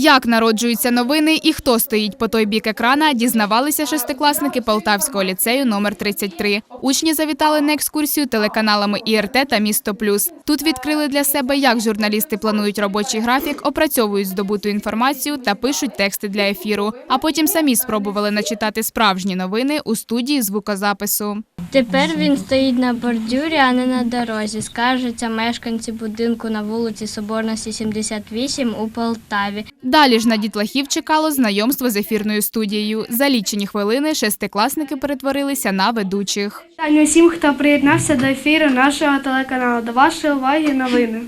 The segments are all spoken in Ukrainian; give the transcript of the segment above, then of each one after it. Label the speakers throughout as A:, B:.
A: Як народжуються новини і хто стоїть по той бік екрана, дізнавалися шестикласники Полтавського ліцею номер 33. Учні завітали на екскурсію телеканалами ІРТ та Місто Плюс. Тут відкрили для себе, як журналісти планують робочий графік, опрацьовують здобуту інформацію та пишуть тексти для ефіру. А потім самі спробували начитати справжні новини у студії звукозапису.
B: Тепер він стоїть на бордюрі, а не на дорозі, скаржаться мешканці будинку на вулиці Соборності 78 у Полтаві.
A: Далі ж на дітлахів чекало знайомство з ефірною студією. За лічені хвилини шестикласники перетворилися на ведучих.
C: Вітання усім, хто приєднався до ефіру нашого телеканалу. До вашої уваги новини.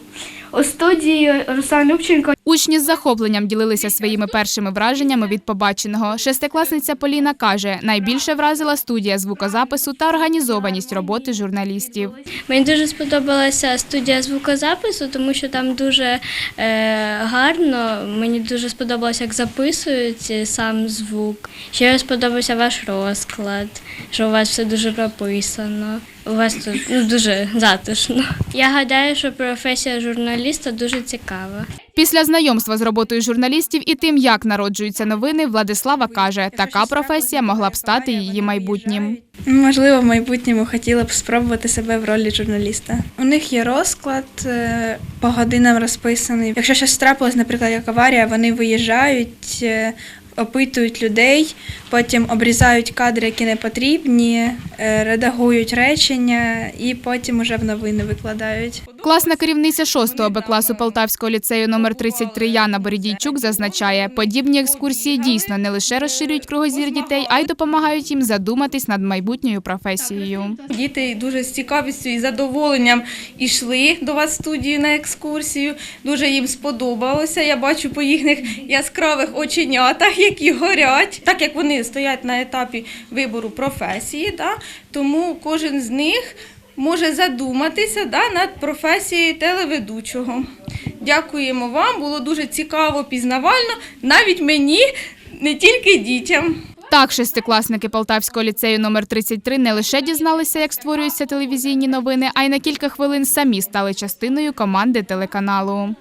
C: У студії Руслан Любченко.
A: Учні з захопленням ділилися своїми першими враженнями від побаченого. Шестикласниця Поліна каже, найбільше вразила студія звукозапису та організованість роботи журналістів.
B: Мені дуже сподобалася студія звукозапису, тому що там дуже е, гарно. Мені дуже сподобалося, як записують сам звук. Ще сподобався ваш розклад, що у вас все дуже прописано. У вас тут ну, дуже затишно. Я гадаю, що професія журналіста дуже цікава.
A: Після знайомства з роботою журналістів і тим, як народжуються новини, Владислава каже, така професія могла б стати її майбутнім.
D: Можливо, в майбутньому хотіла б спробувати себе в ролі журналіста. У них є розклад е, по годинам розписаний. Якщо щось трапилось, наприклад, як аварія, вони виїжджають, е, опитують людей, потім обрізають кадри, які не потрібні, е, редагують речення і потім уже в новини викладають.
A: Класна керівниця 6 Б класу Полтавського ліцею номер 33 Яна Борідійчук зазначає, подібні екскурсії дійсно не лише розширюють кругозір дітей, а й допомагають їм задуматись над майбутньою професією.
E: Діти дуже з цікавістю і задоволенням йшли до вас в студію на екскурсію. Дуже їм сподобалося. Я бачу по їхніх яскравих оченятах, які горять, так як вони стоять на етапі вибору професії, да, тому кожен з них може задуматися да, над професією телеведучого. Дякуємо вам, було дуже цікаво, пізнавально, навіть мені, не тільки дітям.
A: Так, шестикласники Полтавського ліцею номер 33 не лише дізналися, як створюються телевізійні новини, а й на кілька хвилин самі стали частиною команди телеканалу.